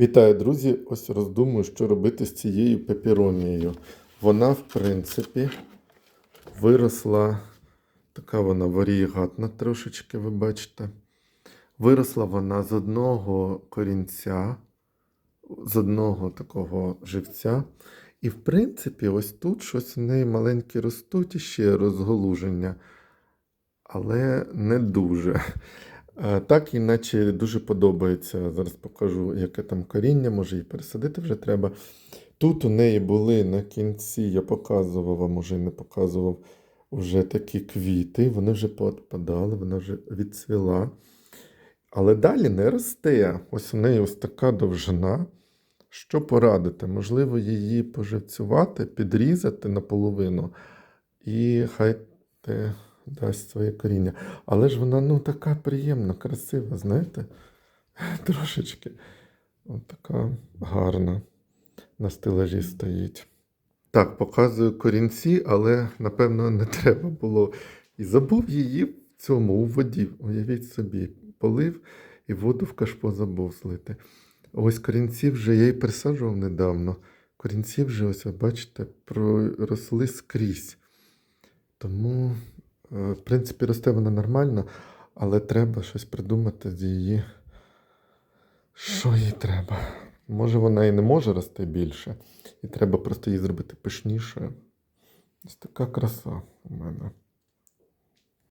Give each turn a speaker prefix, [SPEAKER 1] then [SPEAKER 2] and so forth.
[SPEAKER 1] Вітаю, друзі! Ось роздумую, що робити з цією пепіромією. Вона, в принципі, виросла, така вона варієгатна трошечки, ви бачите. Виросла вона з одного корінця, з одного такого живця. І, в принципі, ось тут щось в неї маленькі ростуть і ще розголуження, але не дуже. Е, Так, іначе дуже подобається. Зараз покажу, яке там коріння, може її пересадити вже треба. Тут у неї були на кінці, я показував, а може і не показував, вже такі квіти, вони вже поотпадали, вона вже відцвіла. Але далі не росте. Ось у неї ось така довжина. Що порадити? Можливо, її поживцювати, підрізати наполовину, і хай те дасть своє коріння. Але ж вона ну, така приємна, красива, знаєте? Трошечки. От така гарна. На стелажі стоїть. Так, показую корінці, але напевно не треба було. І забув її в цьому у воді. Уявіть собі, полив і воду в кашпо забув злити. Ось корінці вже я її присаджував недавно. Корінці вже, ось бачите, проросли скрізь. Тому, в принципі, росте вона нормально, але треба щось придумати з її. Що їй треба? Може, вона і не може рости більше, і треба просто її зробити пишнішою. Ось така краса у мене.